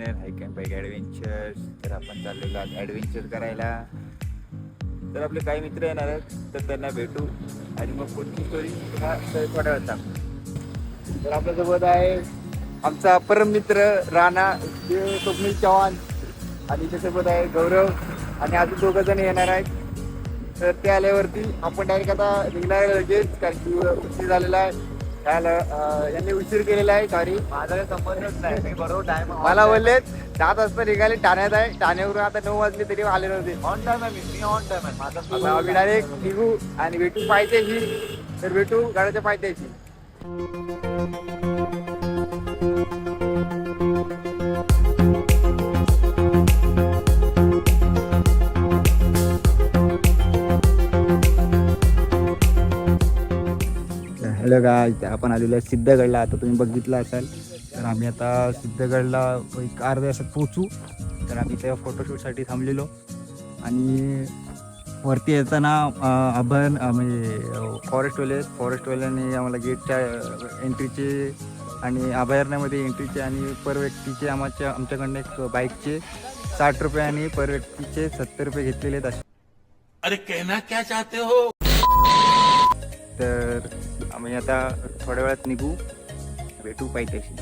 Channel hi can bike adventures तर आपण चाललेलो आज ॲडव्हेंचर करायला. तर आपले काही मित्र येणार आहेत तर त्यांना भेटू. आणि मग पुढची स्टोरी हा तर थोड्या सांगू तर आपल्यासोबत आहे आमचा परम मित्र राणा स्वप्नील चव्हाण. आणि त्याच्यासोबत आहे गौरव. आणि अजून दोघं जण येणार आहेत. तर ते आल्यावरती आपण डायरेक्ट आता निघणार आहे लगेच कारण की उशीर झालेला आहे. यांनी उशीर केलेला आहे सॉरी माझा काही संबंधच नाही मी बरोबर टाइम मला बोलले सात वाजता निघाले ठाण्यात आहे. ठाण्यावरून आता नऊ वाजले तरी आले नव्हते. ऑन टाइम आहे मी ऑन टाइम आहे. माझा आम्ही डायरेक्ट निघू आणि भेटू पायथ्याशी. तर भेटू गाड्याच्या पायथ्याशी. हॅलो गाय आपण आलेलो आहे सिद्धगडला. आता तुम्ही बघितलं असाल तर आम्ही आता सिद्धगडला एक अर्ध्या तासात पोचू तर आम्ही त्या फोटोशूटसाठी थांबलेलो. आणि वरती येताना अभन म्हणजे फॉरेस्टवाले फॉरेस्टवाल्यांनी आम्हाला गेटच्या एंट्रीचे आणि अभयारण्यामध्ये एंट्रीचे आणि पर व्यक्तीचे आमच्या आमच्याकडनं एक बाईकचे साठ रुपये आणि पर व्यक्तीचे सत्तर रुपये घेतलेले आहेत असे. अरे कहना क्या चाहते हो? तर आम्ही आता थोड्या वेळात निघू. भेटू पायथ्याशी.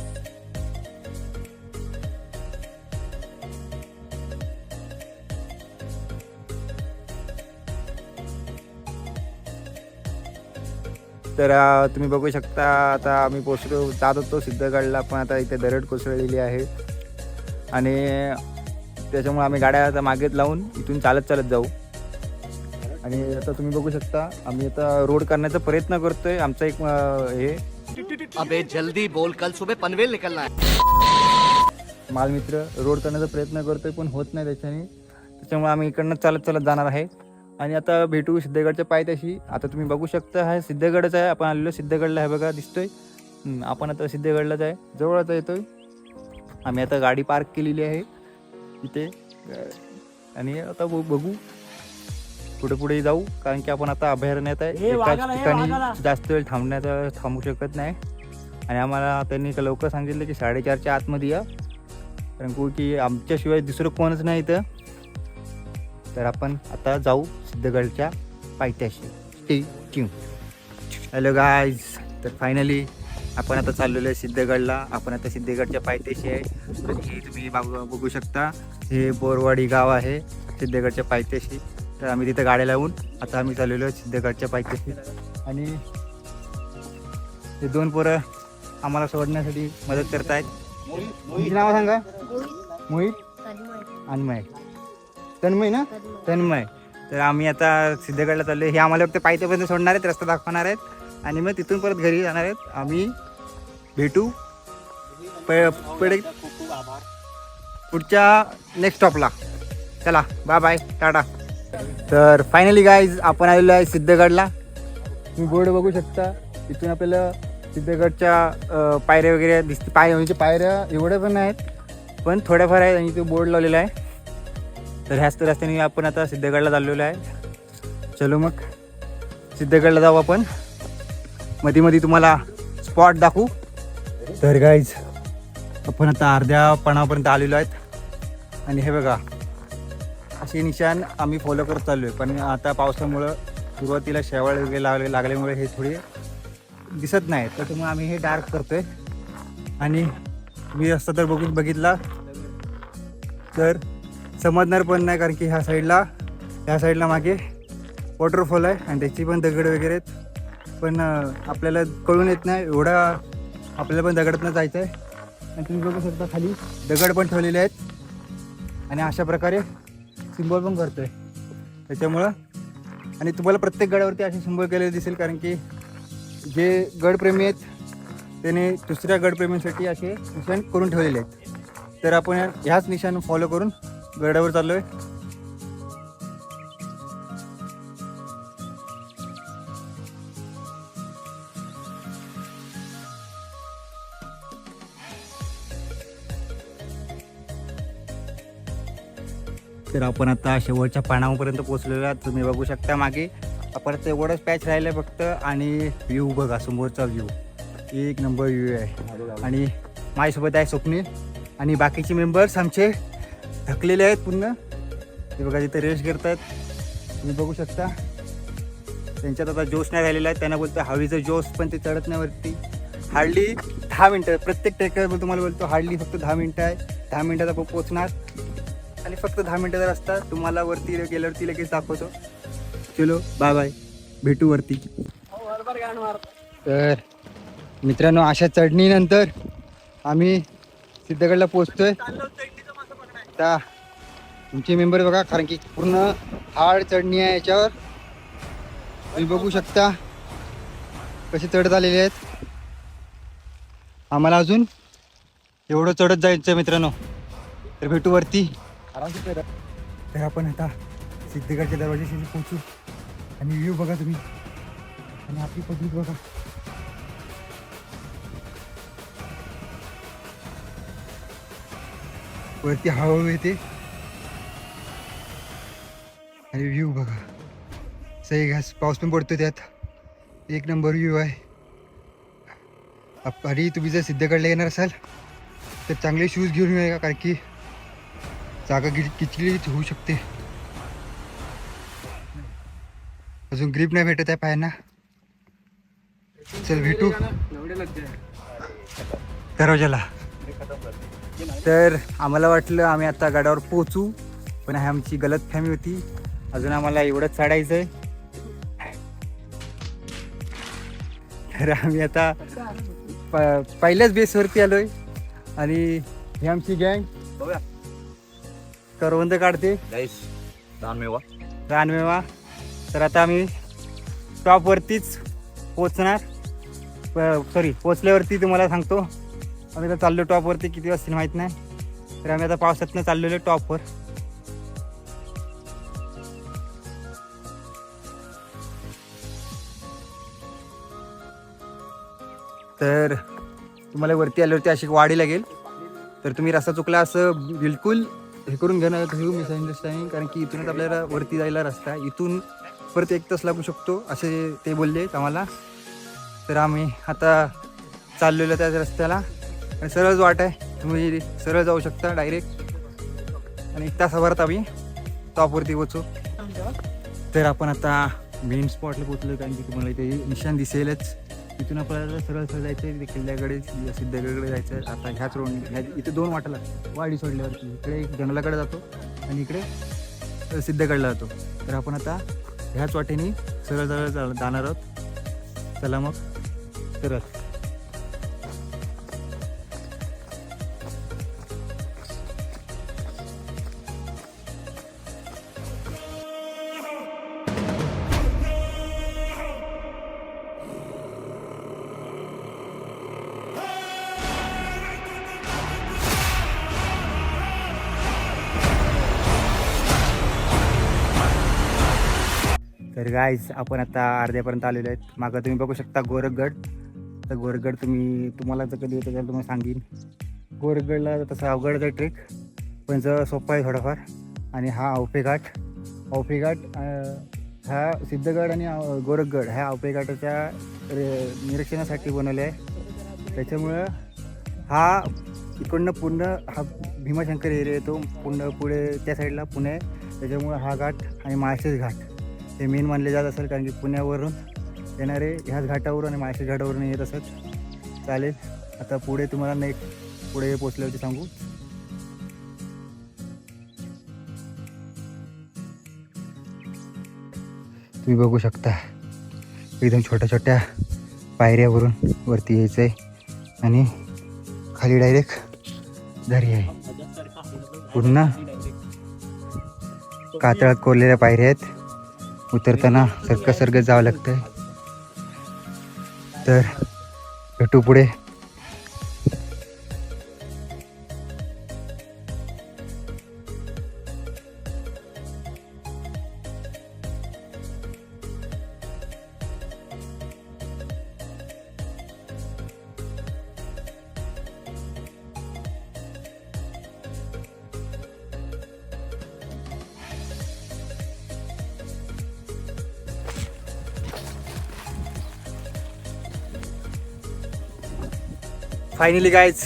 तर तुम्ही बघू शकता आता आम्ही पोचलो जात होतो सिद्धगडला पण आता इथे दरड कोसळलेली आहे. आणि त्याच्यामुळे आम्ही गाड्या आता मागेत लावून इथून चालत चालत जाऊ. आणि आता तुम्ही बघू शकता आम्ही आता रोड करण्याचा प्रयत्न करतोय. आमचा एक अं, हे. अबे जल्दी बोल. कल सुबह पनवेल निकलना है. मालमित्र रोड करण्याचा प्रयत्न करतोय पण होत नाही त्याच्याने. त्याच्यामुळे आम्ही इकडनं चालत चालत जाणार आहे. आणि आता भेटू सिद्धगडच्या पायथ्याशी. आता तुम्ही बघू शकता हा सिद्धगडच आहे. आपण आलेलो सिद्धगडला आहे बघा दिसतोय. हम्म, आपण आता सिद्धगडलाच आहे. जवळच येतोय आम्ही आता गाडी पार्क केलेली आहे. इथे. अं, आणि आता बघ- बघू. पुढे पुढे जाऊ कारण की आपण आता अभयारण्यात आहे. एकाच ठिकाणी जास्त वेळ थांबण्याचा थांबू शकत नाही. आणि आम्हाला त्यांनी लवकर सांगितलं की साडेचारच्या आतमध्ये या. कारण को- आमच्याशिवाय दुसरं कोणच नाही इथं. तर आपण आता जाऊ सिद्धगडच्या पायथ्याशी. स्टे ट्यून हॅलो गायज तर फायनली आपण आता चाललेलो आहे सिद्धगडला. आपण आता सिद्धगडच्या पायथ्याशी आहे. तर हे तुम्ही बघू बघू शकता. हे बोरवाडी गाव आहे सिद्धगडच्या पायथ्याशी. तर आम्ही तिथं गाड्या लावून आता आम्ही चाललेलो आहे सिद्धगडच्या पायथ्याशी आणि हे दोन पोरं आम्हाला सोडण्यासाठी मदत करतायत. नाव सांगा? मोहित. आणि मय तन्मय ना? तन्मय. तर आम्ही आता सिद्धगडला चाललो हे आम्हाला फक्त पायथ्यापर्यंत सोडणार आहेत रस्ता दाखवणार आहेत. आणि मग तिथून परत घरी जाणार आहेत. आम्ही भेटू. प- पुढे पुढच्या नेक्स्ट स्टॉपला चला बाय बाय टाटा. तर फायनली गाईज आपण आलेलो आहे सिद्धगडला. तुम्ही बोर्ड बघू शकता. इथून आपल्याला सिद्धगडच्या पायऱ्या वगैरे दिसते पाय म्हणजे पायऱ्या एवढ्या पण आहेत पण थोड्याफार आहेत आणि ते बोर्ड लावलेला आहे. तर ह्याच रस्त्याने आपण आता सिद्धगडला चाललेलो आहे. चलो मग सिद्धगडला जाऊ आपण. मध्ये मध्ये तुम्हाला स्पॉट दाखवू. तर गाईज आपण आता अर्ध्या पणापर्यंत आलेलो आहेत. आणि हे बघा असे निशाण आम्ही फॉलो करत चाललो आहे पण आता पावसामुळं सुरुवातीला शेवाळ वगैरे लागले लागल्यामुळे हे थोडे दिसत नाही त्याच्यामुळे आम्ही हे डार्क करतो आहे आणि मी रस्ता तर बघून बघितला. तर समजणार पण नाही कारण की ह्या साईडला ह्या साईडला मागे वॉटरफॉल आहे आणि त्याची पण दगड वगैरे आहेत. पण आपल्याला कळून येत नाही. एवढा आपल्याला पण दगडातनं जायचं आहे आणि तुम्ही बघू शकता खाली दगड पण ठेवलेले आहेत. आणि अशा प्रकारे सिम्बॉल पण करतोय. त्याच्यामुळं आणि तुम्हाला प्रत्येक गडावरती असे सिम्बॉल केलेले दिसेल कारण की जे गडप्रेमी आहेत त्याने दुसऱ्या गडप्रेमींसाठी असे निशाण करून ठेवलेले आहेत. तर आपण ह्याच निशाण फॉलो करून गडावर चाललो आहे तर आपण आता शेवटच्या पानापर्यंत पोहोचलेलो आहात. तुम्ही बघू शकता मागे. परत तेवढंच पॅच राहिलं फक्त आणि व्ह्यू बघा समोरचा व्ह्यू. एक नंबर व्ह्यू आहे. आणि माझ्यासोबत आहे स्वप्नील. आणि बाकीचे मेंबर्स आमचे थकलेले आहेत पूर्ण. ते बघा तिथे रेस्ट करतात तुम्ही बघू शकता. त्यांच्यात आता जोश नाही राहिलेला आहे. त्यांना बोलतो हवीचं जोश पण ते चढत नाही वरती. हार्डली दहा मिनटं प्रत्येक ट्रेकर तुम्हाला बोलतो हार्डली फक्त दहा मिनटं आहे. दहा मिनटात आपण पोचणार फक्त दहा मिनटाचा रस्ता तुम्हाला वरती गेल्यावरती लगेच दाखवतो. चलो बाय बाय भेटू वरती. तर मित्रांनो अशा चढणीनंतर आम्ही सिद्धगडला पोचतोय त्या तुमचे मेंबर बघा कारण की पूर्ण हार्ड चढणी आहे याच्यावर. तुम्ही बघू शकता कसे चढत आलेले आहेत. आम्हाला अजून एवढं चढत जायचं मित्रांनो. तर भेटू वरती. तर आपण आता सिद्धगडच्या दरवाजाशी पोहोचू. आणि व्ह्यू बघा तुम्ही. आणि आपली पब्लिक बघा. वरती हळूहळू येते. आणि व्ह्यू बघा. सही घास पाऊस पण पडतो त्यात. एक नंबर व्ह्यू आहे. आणि तुम्ही जर सिद्धगडला येणार असाल तर चांगले शूज घेऊन येऊ कारण की जागा गिर किचलीच होऊ शकते. अजून ग्रीप नाही भेटत आहे पायांना. चल भेटू. दरवाजाला. तर आम्हाला वाटलं आम्ही आता गाड्यावर पोचू पण ही आमची गलत फॅमी होती. अजून आम्हाला एवढंच चढायचं आहे तर आम्ही आता प- पहिल्याच बेसवरती आलोय. आणि ही आमची गँग बघा करवंद काढते. रानमेवा तर आता आम्ही टॉपवरतीच पोचणार सॉरी पोचल्यावरती तुम्हाला सांगतो. आम्ही आता चाललो टॉपवरती किती वाजतील माहीत नाही. तर आम्ही आता पावसातनं चाललेलो टॉपवर तर तुम्हाला वरती आल्यावरती अशी वाडी लागेल. तर तुम्ही रस्ता चुकला असं बिलकुल हे करून घेणं घेऊ मिसअंडरस्टँडिंग कारण की इथूनच आपल्याला वरती जायला रस्ता आहे. इथून परत एक तास लागू शकतो असे ते बोलले आम्हाला. तर आम्ही आता चाललेलो त्याच रस्त्याला. आणि सरळच वाट आहे. तुम्ही सरळ जाऊ शकता डायरेक्ट आणि एक तासाभरात आम्ही टॉपवरती पोचू तर आपण आता मेन स्पॉटला पोचलो कारण की तुम्हाला इथे निशाण दिसेलच. इथून आपल्याला सरळ सरळ जायचं आहे. किल्ल्याकडे सिद्धगडकडे जायचं आहे. आता ह्याच रोड ह्या इथे दोन वाटेला वाडी सोडल्यावरती. इकडे एक जंगलाकडे जातो आणि इकडे सिद्धगडला जातो. तर आपण आता ह्याच वाटेने सरळ सरळ जाणार आहोत. चला मग. सरळ तर गायज आपण आता अर्ध्यापर्यंत आलेलो आहेत. मागं तुम्ही बघू शकता गोरखगड. तर गोरखगड तुम्ही तुम्हाला जर कधी येतं तर तुम्हाला सांगेन. गोरखगडला तसा अवघडचा ट्रेक पण जर सोपा आहे थोडाफार. आणि हा अवपे घाट. हा सिद्धगड आणि गोरखगड ह्या औपेघाटाच्या रे- निरीक्षणासाठी बनवले आहे. त्याच्यामुळं हा इकडनं पूर्ण हा भीमाशंकर एरिया येतो पूर्ण पुढे त्या साईडला पुणे. त्याच्यामुळं हा घाट आणि माळशेज घाट. हे मेन मानले जात असेल कारण की पुण्यावरून येणारे ह्याच घाटावरून आणि माळशेज घाटावरून येत असत चालेल. आता पुढे तुम्हाला नेक्स्ट पुढे पोचल्यावरती सांगू. तुम्ही बघू शकता. एकदम छोट्या छोट्या पायऱ्यावरून वरती यायचं आहे आणि खाली डायरेक्ट दरी आहे. पूर्ण कातळात कोरलेल्या पायऱ्या आहेत. उतरताना सरकत सरकत जावं लागतंय. तर भेटू पुढे. फायनली गायच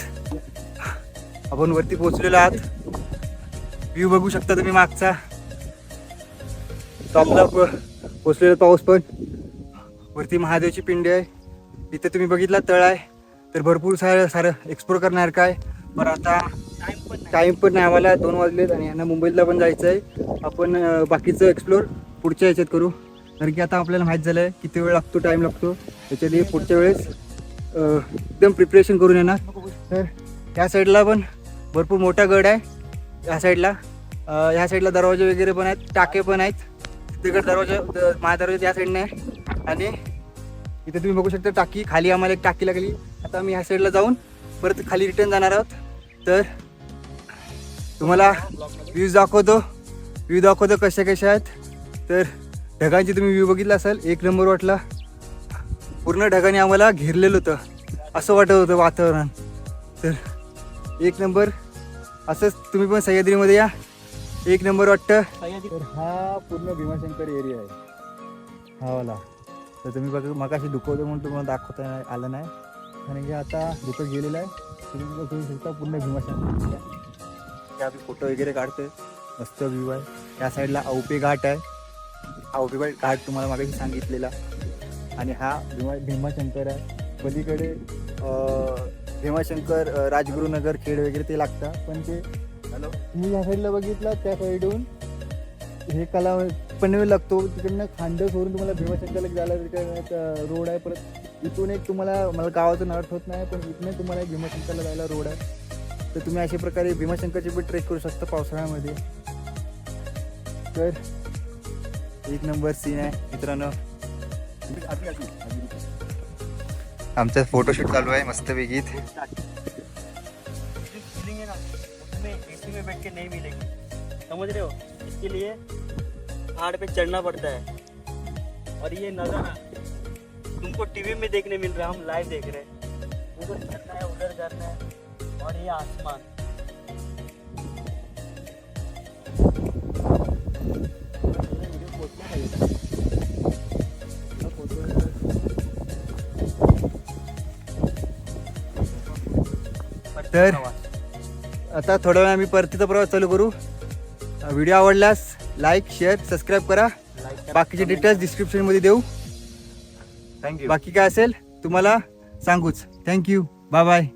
आपण वरती पोहोचलेलो आहात. व्ह्यू बघू शकता तुम्ही मागचा. टॉपला प- पाऊस पण. वरती महादेवची पिंडी आहे. इथे तुम्ही बघितला तळ आहे. तर भरपूर सारं सारं एक्सप्लोर करण्यासारखं आहे पण आता टाईम पण नाही. आम्हाला दोन वाजलेत आणि यांना मुंबईला पण जायचं आहे आपण बाकीचं एक्सप्लोर पुढच्या याच्यात करू. कारण की आता आपल्याला माहीत झालं आहे किती वेळ लागतो टाईम लागतो. त्याच्यासाठी पुढच्या वेळेस एकदम प्रिपरेशन करून येणार. तर ह्या साईडला पण भरपूर मोठा गड आहे. ह्या साईडला ह्या साईडला दरवाजे वगैरे पण आहेत टाके पण आहेत. तिकडे दरवाजा द- महादरवाजा या साईडने आहे. आणि इथे तुम्ही बघू शकता टाकी खाली आम्हाला एक टाकी लागली. आता आम्ही ह्या साईडला जाऊन परत खाली रिटर्न जाणार आहोत. तर तुम्हाला व्ह्यूज दाखवतो. व्ह्यू दाखवतो कशा कशा आहेत. तर ढगांची तुम्ही व्ह्यू बघितला असाल एक नंबर वाटला. पूर्ण ढगाने आम्हाला घेरलेलं होतं. असं वाटत होतं वातावरण. तर एक नंबर असंच तुम्ही पण सह्याद्रीमध्ये या. एक नंबर वाटतं. तर हा पूर्ण भीमाशंकर एरिया आहे. हा वाला. तर तुम्ही बघा मगाशी दुखवतो म्हणून तुम्हाला दाखवता नाही- आलं नाही. कारण की आता दुखत गेलेलं आहे. तुम्ही तुम्ही शकता पूर्ण भीमाशंकर. आम्ही फोटो वगैरे काढतोय. मस्त व्ह्यू आहे. त्या साईडला औपे घाट आहे. औपे घाट तुम्हाला मागाशी सांगितलेला. आणि हा भीमा भीमाशंकर आहे. पलीकडे भीमाशंकर राजगुरुनगर खेड वगैरे ते लागतं पण ते हॅलो? तुम्ही ह्या साईडला बघितलं त्या साईडहून हे कला पनवेल लागतो. तिकडनं खांड सोडून तुम्हाला भीमाशंकरला जायला तिकडे रोड आहे. परत इथून एक तुम्हाला मला गावाचं नाव आठवत नाही पण इथून तुम्हाला भीमाशंकरला जायला रोड आहे. तर तुम्ही अशा प्रकारे भीमाशंकरची पण ट्रेक करू शकता पावसाळ्यामध्ये. तर एक नंबर सीन आहे मित्रांनो. आमचा फोटोशूट चालू आहे मस्त वेगीत फीलिंग ना उसमें एसी में बैठ नहीं मिलेगी समझ रहे हो इसके लिए पहाड़ पे चढ़ना पड़ता है। और ये नज़ारा, तुमको टीवी में देखने मिल रहा है, हम लाइव देख रहे हैं। उधर झरना है, उधर झरना है और ये आसमान। तर आता थोड्या वेळ आम्ही परतीचा प्रवास चालू करू. व्हिडिओ आवडल्यास लाईक शेअर सबस्क्राईब करा. बाकीचे डिटेल्स डिस्क्रिप्शनमध्ये देऊ. थैंक बाकी काय असेल तुम्हाला सांगूच. Thank you bye bye